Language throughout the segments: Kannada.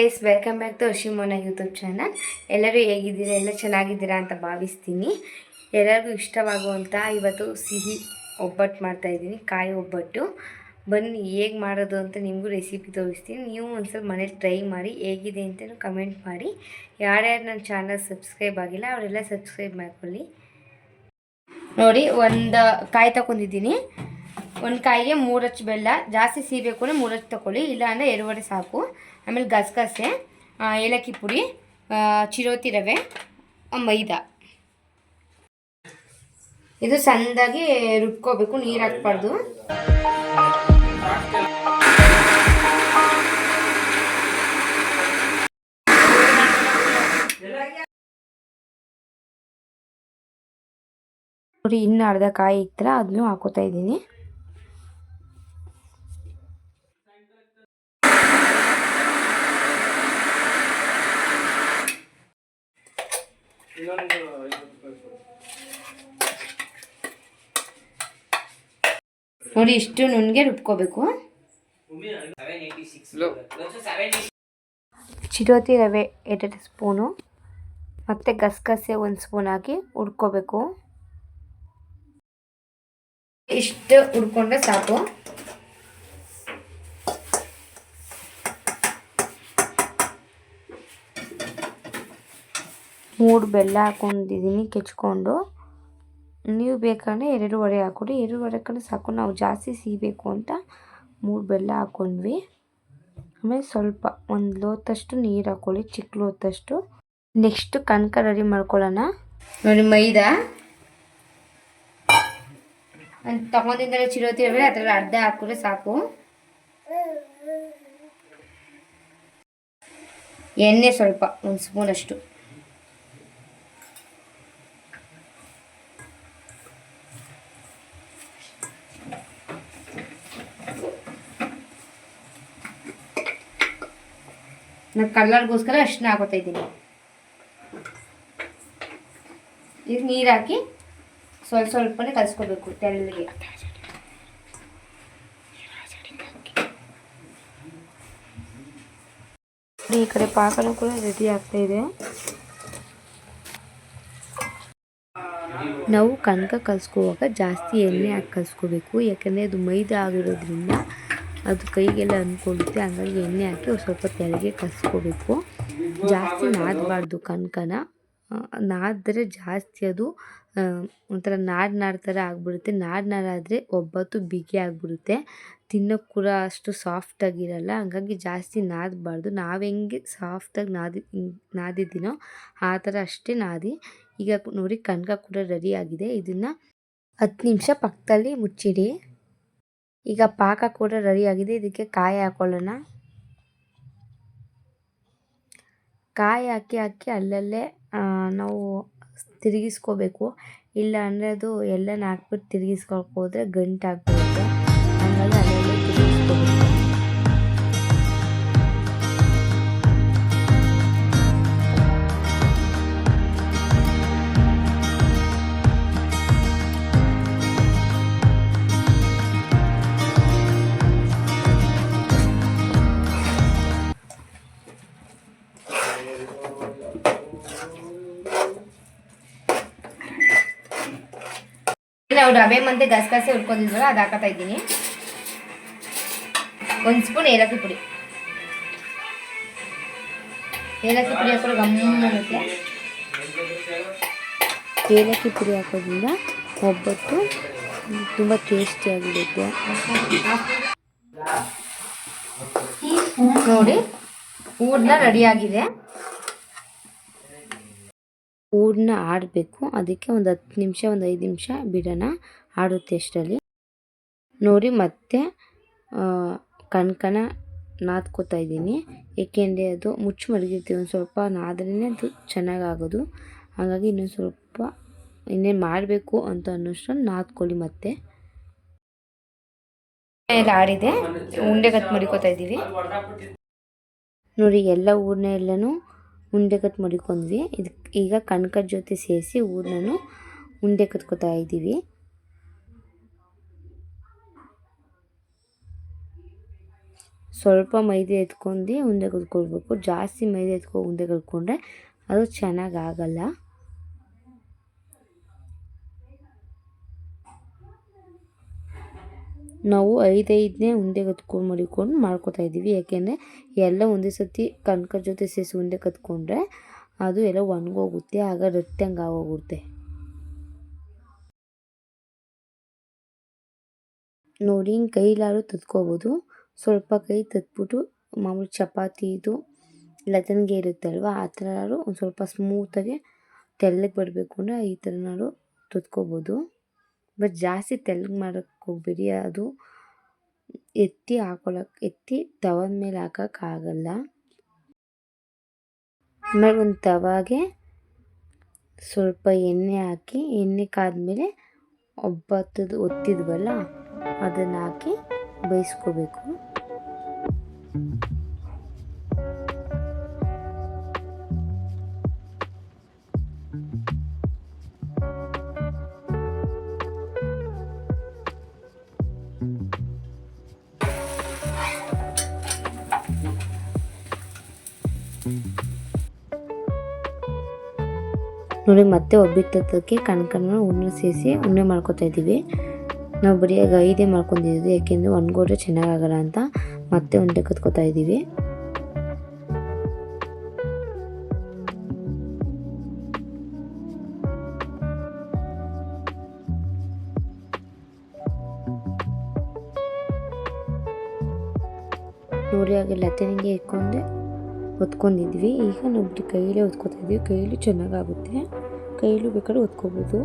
Yes welcome back to Ashimona YouTube channel ಎಲ್ಲರೂ ಹೇಗಿದ್ದೀರಾ, ಎಲ್ಲ ಚೆನ್ನಾಗಿದ್ದೀರಾ ಅಂತ ಭಾವಿಸ್ತೀನಿ. ಎಲ್ಲರಿಗೂ ಇಷ್ಟವಾಗುವಂಥ ಇವತ್ತು ಸಿಹಿ ಒಬ್ಬಟ್ಟು ಮಾಡ್ತಾಯಿದ್ದೀನಿ ಕಾಯಿ ಒಬ್ಬಟ್ಟು. ಬನ್ನಿ, ಹೇಗೆ ಮಾಡೋದು ಅಂತ ನಿಮಗೂ ರೆಸಿಪಿ ತೋರಿಸ್ತೀನಿ. ನೀವು ಒಂದ್ಸಲ ಮನೇಲಿ ಟ್ರೈ ಮಾಡಿ, ಹೇಗಿದೆ ಅಂತಲೂ ಕಮೆಂಟ್ ಮಾಡಿ. ಯಾರ್ಯಾರು ನನ್ನ ಚಾನಲ್ ಸಬ್ಸ್ಕ್ರೈಬ್ ಆಗಿಲ್ಲ, ಅವರೆಲ್ಲ ಸಬ್ಸ್ಕ್ರೈಬ್ ಮಾಡ್ಕೊಳ್ಳಿ. ನೋಡಿ, ಒಂದು ಕಾಯಿ ತಗೊಂಡಿದ್ದೀನಿ. ಒಂದು ಕಾಯಿಗೆ ಮೂರಚ್ಚು ಬೆಲ್ಲ, ಜಾಸ್ತಿ ಸಿಗಬೇಕು ಅಂದರೆ ಮೂರಚ್ಚು ತಗೊಳ್ಳಿ ಇಲ್ಲ ಅಂದರೆ ಎರಡುವರೆ ಸಾಕು. ಆಮೇಲೆ ಗಸಗಸೆ ಏಲಕ್ಕಿ ಪುಡಿ ಚಿರೋತಿ ರವೆ ಮೈದಾ. ಇದು ಸಣ್ಣದಾಗಿ ರುಬ್ಕೋಬೇಕು, ನೀರು ಹಾಕ್ಬಾರ್ದು. ನೋಡಿ, ಇನ್ನು ಅರ್ಧ ಕಾಯಿ ಇತ್ತಲ್ಲ ಅದನ್ನು ಹಾಕೋತಾ ಇದ್ದೀನಿ. ನೋಡಿ ಇಷ್ಟು ನುಣ್ಣಗೆ ರುಬ್ಕೋಬೇಕು. ಚಿರೋತಿ ರವೆ ಎರಡು ಸ್ಪೂನು ಮತ್ತು ಗಸಗಸೆ ಒಂದು ಸ್ಪೂನ್ ಹಾಕಿ ಹುಡ್ಕೋಬೇಕು ಇಷ್ಟು ಹುಡ್ಕೊಂಡ್ರೆ ಸಾಕು. ಮೂರು ಬೆಲ್ಲ ಹಾಕೊಂಡಿದ್ದೀನಿ ಕೆಚ್ಕೊಂಡು ನೀವು ಬೇಕಂದರೆ ಎರಡೂವರೆ ಹಾಕ್ಕೊಡಿ ಎರಡೂವರೆ ಕಡೆ ಸಾಕು ನಾವು ಜಾಸ್ತಿ ಸಿಗಬೇಕು ಅಂತ ಮೂರು ಬೆಲ್ಲ ಹಾಕ್ಕೊಂಡ್ವಿ ಆಮೇಲೆ ಸ್ವಲ್ಪ ಒಂದು ಲೋತಷ್ಟು ನೀರು ಹಾಕ್ಕೊಳ್ಳಿ ಚಿಕ್ಕ ಲೋತಷ್ಟು ನೆಕ್ಸ್ಟ್ ಕನಕ ರೆಡಿ ಮಾಡ್ಕೊಳ್ಳೋಣ ನೋಡಿ ಮೈದಾ ತಗೊಂಡಿದ್ದರೆ ಚಿರೋತಿ ರವೆ ಅದರಲ್ಲಿ ಅರ್ಧ ಹಾಕಿದ್ರೆ ಸಾಕು ಎಣ್ಣೆ ಸ್ವಲ್ಪ ಒಂದು ಸ್ಪೂನಷ್ಟು ನಾನು ಕಲ್ಲರ್ಗೋಸ್ಕರ ಅಷ್ಟನ್ನ ಹಾಕೋತಾ ಇದ್ದೀನಿ. ಈಗ ನೀರು ಹಾಕಿ ಸ್ವಲ್ಪ ಸ್ವಲ್ಪನೇ ಕಲಿಸ್ಕೋಬೇಕು ತೆಳ್ಳಗೆ. ಈ ಕಡೆ ಪಾಕನೂ ಕೂಡ ರೆಡಿ ಆಗ್ತಾ ಇದೆ. ನಾವು ಕನಕ ಕಲಿಸ್ಕೋವಾಗ ಜಾಸ್ತಿ ಎಣ್ಣೆ ಹಾಕಿ ಕಲಿಸ್ಕೋಬೇಕು, ಯಾಕಂದರೆ ಅದು ಮೈದಾ ಆಗಿರೋದ್ರಿಂದ ಅದು ಕೈಗೆಲ್ಲ ಅಂದ್ಕೊಳ್ಳುತ್ತೆ. ಹಂಗಾಗಿ ಎಣ್ಣೆ ಹಾಕಿ ಸ್ವಲ್ಪ ತೆಳಗೆ ಕಸ್ಕೋಬೇಕು. ಜಾಸ್ತಿ ನಾದಬಾರ್ದು ಕನಕನ ನಾದಿದ್ರೆ ಜಾಸ್ತಿ ಅದು ಒಂಥರ ನಾಡು ನಾಡ್ ಥರ ಆಗಿಬಿಡುತ್ತೆ. ನಾಡು ನಾಡಾದರೆ ಒಬ್ಬತ್ತು ಬಿಗಿ ಆಗಿಬಿಡುತ್ತೆ. ತಿನ್ನೋಕ್ಕೆ ಕೂಡ ಅಷ್ಟು ಸಾಫ್ಟಾಗಿರಲ್ಲ ಹಂಗಾಗಿ ಜಾಸ್ತಿ ನಾದಬಾರ್ದು. ನಾವು ಹೆಂಗೆ ಸಾಫ್ಟಾಗಿ ನಾದಿ, ನಾದಿದ್ದೀನೋ ಆ ಥರ ಅಷ್ಟೇ ನಾದಿ. ಈಗ ನೋಡಿ ಕನಕ ಕೂಡ ರೆಡಿ ಆಗಿದೆ. ಇದನ್ನು ಹತ್ತು ನಿಮಿಷ ಪಕ್ಕದಲ್ಲಿ ಮುಚ್ಚಿಡಿ. ಈಗ ಪಾಕ ಕೂಡ ರೆಡಿ ಆಗಿದೆ. ಇದಕ್ಕೆ ಕಾಯಿ ಹಾಕೊಳ್ಳೋಣ. ಕಾಯಿ ಹಾಕಿ ಹಾಕಿ ಅಲ್ಲಲ್ಲೇ ನಾವು ತಿರುಗಿಸ್ಕೋಬೇಕು. ಇಲ್ಲ ಅಂದರೆ ಅದು ಎಲ್ಲನ ಹಾಕ್ಬಿಟ್ಟು ತಿರುಗಿಸ್ಕೊಳ್ಕೋದ್ರೆ ಗಂಟಾಗ್ಬಿಡುತ್ತೆ. ಹಂಗಾಗಿ ಅಲ್ಲಲ್ಲೇ ತಿರುಗಿಸ್ಕೋಬೇಕು. ನಾವು ರವೆ ಮತ್ತೆ ಗಸಗಸೆ ಹುರ್ಕೊಂಡಿದ್ವಲ್ಲ ಅದು ಹಾಕತಾ ಇದ್ದೀನಿ. ಒಂದು ಸ್ಪೂನ್ ಏಲಕ್ಕಿ ಪುಡಿ. ಏಲಕ್ಕಿ ಪುಡಿ ಹಾಕಿದ್ರೆ ಗಮ್ಮತ್ತೆ ಏಲಕ್ಕಿ ಪುಡಿ ಹಾಕೋದ್ರಿಂದ ಒಬ್ಬಟ್ಟು ತುಂಬ ಟೇಸ್ಟಿಯಾಗಿರುತ್ತೆ ನೋಡಿ ಹೂರ್ಣ ರೆಡಿಯಾಗಿದೆ ಹೂರ್ಣ ಆಡಬೇಕು. ಅದಕ್ಕೆ ಒಂದು ಹತ್ತು ನಿಮಿಷ ಒಂದು ಐದು ನಿಮಿಷ ಬಿಡೋಣ. ಆಡುತ್ತೆ ಅಷ್ಟರಲ್ಲಿ. ನೋಡಿ ಮತ್ತೆ ಕಣ್ಕನ ನಾದ್ಕೋತಾ ಇದ್ದೀನಿ. ಏಕೆಂದರೆ ಅದು ಮುಚ್ಚಿ ಮಡಗಿರ್ತೀವಿ ಒಂದು ಸ್ವಲ್ಪ ನಾದ್ರೇ ಅದು ಚೆನ್ನಾಗಾಗೋದು. ಹಾಗಾಗಿ ಇನ್ನೊಂದು ಸ್ವಲ್ಪ ಇನ್ನೇನು ಮಾಡಬೇಕು ಅಂತ ಅನ್ನೋಷ್ಟ್ರಲ್ಲಿ ನಾದ್ಕೊಳ್ಳಿ ಮತ್ತೆ. ಎಲ್ಲ ಆಡಿದೆ. ಉಂಡೆ ಕಟ್ ಮಡಿಕೋತಾ ಇದ್ದೀವಿ. ನೋಡಿ ಎಲ್ಲ ಊರನ್ನೆಲ್ಲನೂ ಎಲ್ಲನೂ ಉಂಡೆ ಕಟ್ ಮಡಿಕೊಂಡ್ವಿ ಇದಕ್ಕೆ ಈಗ ಕಣ್ಕದ ಜೊತೆ ಸೇರಿಸಿ ಹೂರ್ಣನು ಉಂಡೆ ಕಟ್ಕೋತಾ ಇದ್ದೀವಿ. ಸ್ವಲ್ಪ ಮೈದೆ ಎತ್ಕೊಂಡು ಉಂಡೆ ಕಲ್ತ್ಕೊಳ್ಬೇಕು ಜಾಸ್ತಿ ಮೈದೆ ಎತ್ಕೊ ಉಂಡೆ ಕಲ್ತ್ಕೊಂಡ್ರೆ ಅದು ಚೆನ್ನಾಗಿ ನಾವು ಐದೈದನೇ ಉಂಡೆ ಕತ್ಕೊಂಡು ಮಡಿಕೊಂಡು ಮಾಡ್ಕೊತಾ ಇದ್ದೀವಿ. ಯಾಕೆಂದರೆ ಎಲ್ಲ ಒಂದೇ ಸತಿ ಕಣ್ಕರ್ ಜೊತೆ ಸೇರಿಸಿ ಉಂಡೆ ಕತ್ಕೊಂಡ್ರೆ ಅದು ಎಲ್ಲ ಒಣಗೋಗುತ್ತೆ, ಆಗ ರಟ್ಟಂಗೆ ಆಗೋಗುತ್ತೆ. ನೋಡಿ, ಹಿಂಗೆ ಕೈಲಾರು ತತ್ಕೋಬೋದು. ಸ್ವಲ್ಪ ಕೈ ತತ್ಬಿಟ್ಟು ಮಾಮೂಲಿ ಚಪಾತಿದು ಲತನ್ಗೆ ಇರುತ್ತಲ್ವ, ಆ ಥರ ಒಂದು ಸ್ವಲ್ಪ ಸ್ಮೂತಾಗಿ ತೆಳ್ಳಗೆ ಬರಬೇಕು ಅಂದರೆ ಈ ಥರನಾದ್ರು ತದ್ಕೋಬೋದು ಬಟ್ ಜಾಸ್ತಿ ತೆಳ್ಳಗೆ ಮಾಡೋಕ್ಕೆ ಹೋಗ್ಬೇಡಿ. ಅದು ಎತ್ತಿ ಹಾಕೊಳಕ್ಕೆ ಎತ್ತಿ ತವದ ಮೇಲೆ ಹಾಕೋಕ್ಕಾಗಲ್ಲ ಆಮೇಲೆ ಒಂದು ತವಾಗೆ ಸ್ವಲ್ಪ ಎಣ್ಣೆ ಹಾಕಿ, ಎಣ್ಣೆ ಕಾದ್ಮೇಲೆ ಒಬ್ಬತ್ತದು ಒತ್ತಿದ್ವಲ್ಲ, ಅದನ್ನು ಹಾಕಿ ಬೇಯಿಸ್ಕೋಬೇಕು. ನೋಡಿ, ಮತ್ತೆ ಒಬ್ಬಿಟ್ಟಕ್ಕೆ ಕಣ್ಕಣ್ಣ ಉಣ್ಣೆ ಸೇರಿಸಿ ಉಣ್ಣೆ ಮಾಡ್ಕೊತಾ ಇದ್ದೀವಿ. ನಾವು ಬರೀಯಾಗಿ ಐದೇ ಮಾಡ್ಕೊಂಡಿದ್ದೀವಿ, ಯಾಕೆಂದರೆ ಒಣಗೋದ್ರೆ ಚೆನ್ನಾಗಾಗಲ್ಲ ಅಂತ ಮತ್ತೆ ಉಂಡೆ ಕತ್ಕೋತಾ ಇದ್ದೀವಿ. ನೋಡಿ ಆಗಿಲ್ಲ ಲತನಿಗೆ ಇಟ್ಕೊಂಡೆ. ಹೊತ್ಕೊಂಡಿದ್ವಿ. ಈಗ ನಾವು ಬರೀ ಕೈಯಲ್ಲೇ ಹೊತ್ಕೋತಾ ಇದ್ವಿ. ಕೈಯಲ್ಲಿ ಚೆನ್ನಾಗಾಗುತ್ತೆ. ಕೈಯಲ್ಲೂ ಬೇಕಾದ್ರೆ ಒತ್ಕೋಬೋದು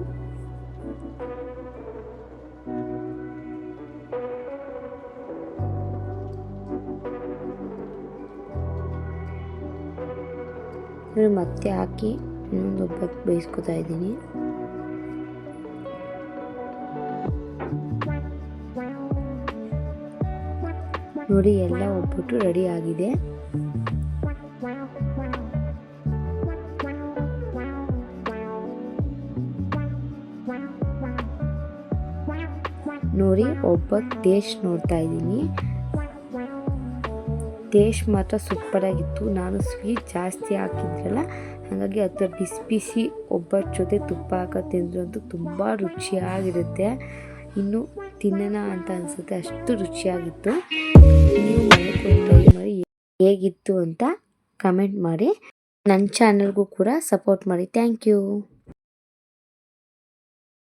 ಮತ್ತೆ ಹಾಕಿ ಇನ್ನೊಂದು ಒಬ್ಬಕ್ಕೆ ಬೇಯಿಸ್ಕೊತಾ ಇದ್ದೀನಿ. ನೋಡಿ, ಎಲ್ಲ ಒಬ್ಬಟ್ಟು ರೆಡಿ ಆಗಿದೆ. ನೋಡಿ, ಒಬ್ಬ ದೇಶ್ ನೋಡ್ತಾ ಇದ್ದೀನಿ. ದೇಶ್ ಮಾತ್ರ ಸೂಪರಾಗಿತ್ತು ನಾನು ಸ್ವೀಟ್ ಜಾಸ್ತಿ ಹಾಕಿದ್ರಲ್ಲ, ಹಾಗಾಗಿ ಅದರ ಬಿಸಿ ಬಿಸಿ ಒಬ್ಬರ ಜೊತೆ ತುಪ್ಪ ಹಾಕೋ ತಿಂದ್ರಂತೂ ತುಂಬ ರುಚಿಯಾಗಿರುತ್ತೆ. ಇನ್ನು ತಿನ್ನೋಣ ಅಂತ ಅನಿಸುತ್ತೆ, ಅಷ್ಟು ರುಚಿಯಾಗಿತ್ತು. ನೀವು ಮನೆ ಮಾಡಿ ಹೇಗಿತ್ತು ಅಂತ ಕಮೆಂಟ್ ಮಾಡಿ. ನನ್ನ ಚಾನಲ್ಗೂ ಕೂಡ ಸಪೋರ್ಟ್ ಮಾಡಿ. Thank you